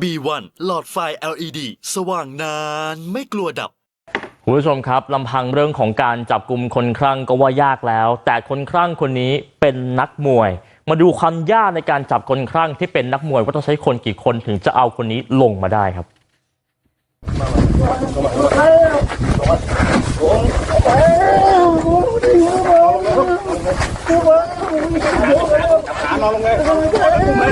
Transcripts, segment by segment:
B1 หลอดไฟ LED สว่างนานไม่กลัวดับ คุณผู้ชมครับลำพังเรื่องของการจับกลุ่มคนคลั่งก็ว่ายากแล้ว แต่คนคลั่งคนนี้เป็นนักมวย มาดูความยากในการจับคนคลั่งที่เป็นนักมวยว่าต้องใช้คนกี่คนถึงจะเอาคนนี้ลงมาได้ครับเล่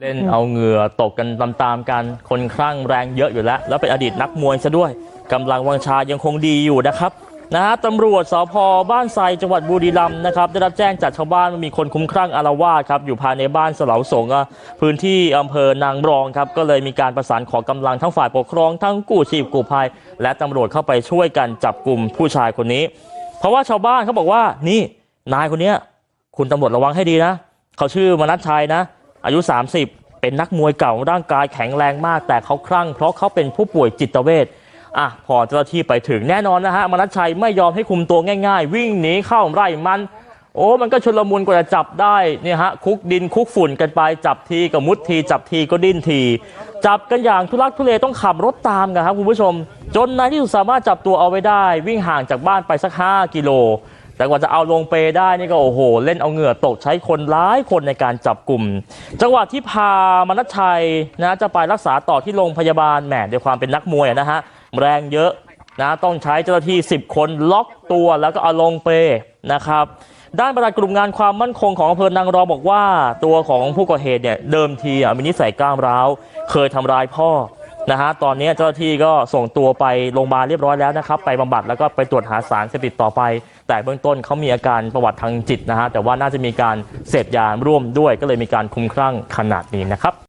เล่นเอาเหงื่อตกกันตามๆกัน คนคลั่งแรงเยอะอยู่แล้ว แล้วเป็นอดีตนักมวยซะด้วยกำลังวังชายังคงดีอยู่นะครับ นะฮะตำรวจสพบ้านไทรจังหวัดบุรีรัมย์นะครับได้รับแจ้งจากชาวบ้านว่ามีคนคุ้มคลั่งอารวาสครับอยู่ภายในบ้านเสลาสงอะพื้นที่อำเภอนางรองครับก็เลยมีการประสานขอกำลังทั้งฝ่ายปกครองทั้งกู้ชีพกู้ภัย และตำรวจเข้าไปช่วยกันจับกลุ่มผู้ชายคนนี้ เพราะว่าชาวบ้านเขาบอกว่านี่นายคนเนี้ยคุณตำรวจระวังให้ดีนะเขาชื่อมนัชชัยนะ อายุ 30 เป็นนักมวยเก่าร่างกายแข็งแรงมาก แต่เขาคลั่งเพราะเขาเป็นผู้ป่วยจิตเวช อะพอเจ้าหน้าที่ไปถึงแน่นอนนะฮะมนัชชัยไม่ยอมให้คุมตัวง่าย ๆ วิ่งหนีเข้าไร่มัน โอ้มันก็ชนลมุนกว่าจะจับได้เนี่ยฮะคุกดินคุกฝุ่นกันไปจับทีก็มุดที จับทีก็ดิ้นที จับกันอย่างทุลักทุเลต้องขับรถตามกันครับคุณผู้ชม จนในที่สุดสามารถจับตัวเอาไว้ได้ วิ่งห่างจากบ้านไปสัก 5 กิโล แต่กว่าจะเอาลงเปได้นี่ก็โอ้โห เล่นเอาเหงื่อตกใช้คนร้ายคนในการจับกลุ่ม จังหวะที่พามนัชชัยนะจะไปรักษาต่อที่โรงพยาบาลแหมด้วยความเป็นนักมวยนะฮะ แรงเยอะนะต้องใช้เจ้าหน้าที่ 10 คนล็อกตัวแล้วก็เอาลงเปนะครับด้านประธานกลุ่มงานความมั่นคงของอำเภอนางรองบอกว่าตัวของผู้ก่อเหตุเนี่ยเดิมทีมีนิสัยก้าวร้าว เคยทำร้ายพ่อนะฮะตอนนี้เจ้าหน้าที่ก็ส่งตัวไปโรงพยาบาลเรียบร้อยแล้วนะครับ ไปบำบัดแล้วก็ไปตรวจหาสารเสพติดต่อไป แต่เบื้องต้นเขามีอาการประวัติทางจิตนะฮะแต่ว่าน่าจะมีการเสพยาร่วมด้วยก็เลยมีการคุ้มคลั่งขนาดนี้นะครับ